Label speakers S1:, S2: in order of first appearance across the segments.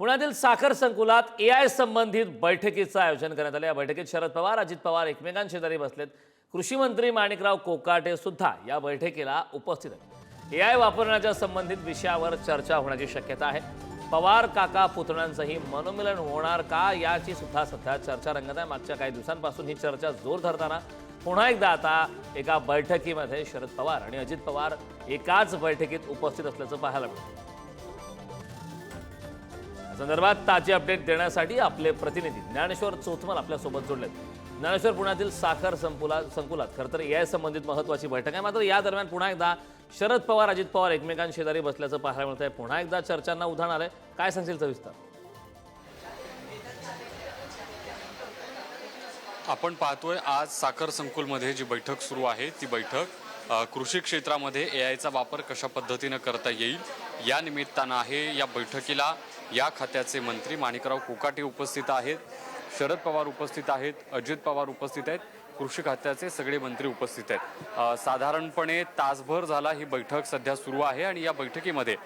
S1: पुण्यातील साखर संकुलात ए आय संबंधित बैठकीचं आयोजन करण्यात आलं. या बैठकीत शरद पवार अजित पवार एकमेकांशेजारी बसलेत कृषी मंत्री माणिकराव कोकाटे सुद्धा या बैठकीला उपस्थित आहेत. ए आय वापरण्याच्या संबंधित विषयावर चर्चा होण्याची शक्यता आहे. पवार काका पुतण्यांचंही मनोमिलन होणार का याची सुद्धा सध्या चर्चा रंगत आहे. मागच्या काही दिवसांपासून ही चर्चा जोर धरताना पुन्हा एकदा आता एका बैठकीमध्ये शरद पवार आणि अजित पवार एकाच बैठकीत उपस्थित असल्याचं पाहायला मिळतं. संदर्भात ताजी अपडेट देण्यासाठी आपले प्रतिनिधी ज्ञानेश्वर चोथमल आपल्यासोबत जोडलेत. ज्ञानेश्वर पुण्यातील साखर संकुला संकुलात. खरं तर या संबंधित महत्वाची बैठक आहे. मात्र या दरम्यान पुन्हा एकदा शरद पवार अजित पवार एकमेकांशेजारी बसल्याचं पाहायला मिळत आहे पुन्हा एकदा चर्चांना उधाण आलंय. काय सांगशील सविस्तर
S2: आपण पाहतोय आज साखर संकुलमध्ये जी बैठक सुरू आहे ती बैठक कृषी क्षेत्रामध्ये ए आयचा वापर कशा पद्धतीनं करता येईल? या निमित्तानं आहे या बैठकीला या खात्याचे मंत्री माणिकराव कोकाटे उपस्थित आहेत. शरद पवार उपस्थित आहेत अजित पवार उपस्थित आहेत कृषी खात्याचे सगळे मंत्री उपस्थित आहेत. साधारणपणे तासभर झाला ही बैठक सध्या सुरू आहे आणि या बैठकीमध्ये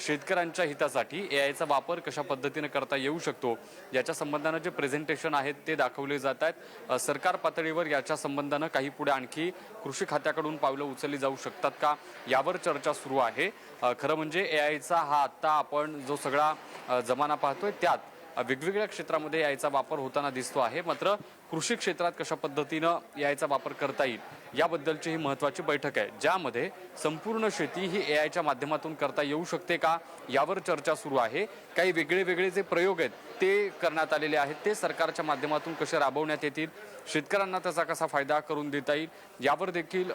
S2: शेतकऱ्यांच्या हितासाठी ए आयचा वापर कशा पद्धतीनं करता येऊ शकतो याच्या संबंधानं जे प्रेझेंटेशन आहेत ते दाखवले जात आहेत. सरकार पातळीवर याच्या संबंधानं काही पुढे आणखी कृषी खात्याकडून पावलं उचलली जाऊ शकतात का यावर चर्चा सुरू आहे. खरं म्हणजे ए आयचा हा आत्ता आपण जो सगळा जमाना पाहतोय त्यात वेगवेगळ्या क्षेत्रामध्ये याचा वापर होताना दिसतो आहे. मात्र कृषी क्षेत्रात कशा पद्धतीनं याचा वापर करता येईल याबद्दलची ही महत्त्वाची बैठक आहे. ज्यामध्ये संपूर्ण शेती ही ए आयच्या माध्यमातून करता येऊ शकते का यावर चर्चा सुरू आहे. काही वेगळे वेगळे जे प्रयोग आहेत ते करण्यात आलेले आहेत. ते सरकारच्या माध्यमातून कसे राबवण्यात येतील शेतकऱ्यांना त्याचा कसा फायदा करून देता येईल यावर देखील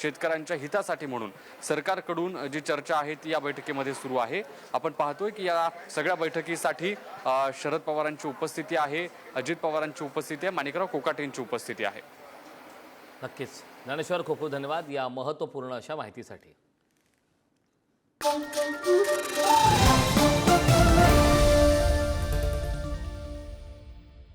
S2: शेतकऱ्यांच्या हितासाठी म्हणून सरकारकडून जी चर्चा आहे ती या बैठकीमध्ये सुरू आहे. आपण पाहतोय की या सगळ्या बैठकीसाठी शरद पवारांची उपस्थिती आहे अजित पवारांची उपस्थिती आहे. माणिकराव कोकाटेंची उपस्थिती आहे.
S1: नक्कीच. ज्ञानेश्वर खूप खूप धन्यवाद या महत्त्वपूर्ण अशा माहितीसाठी.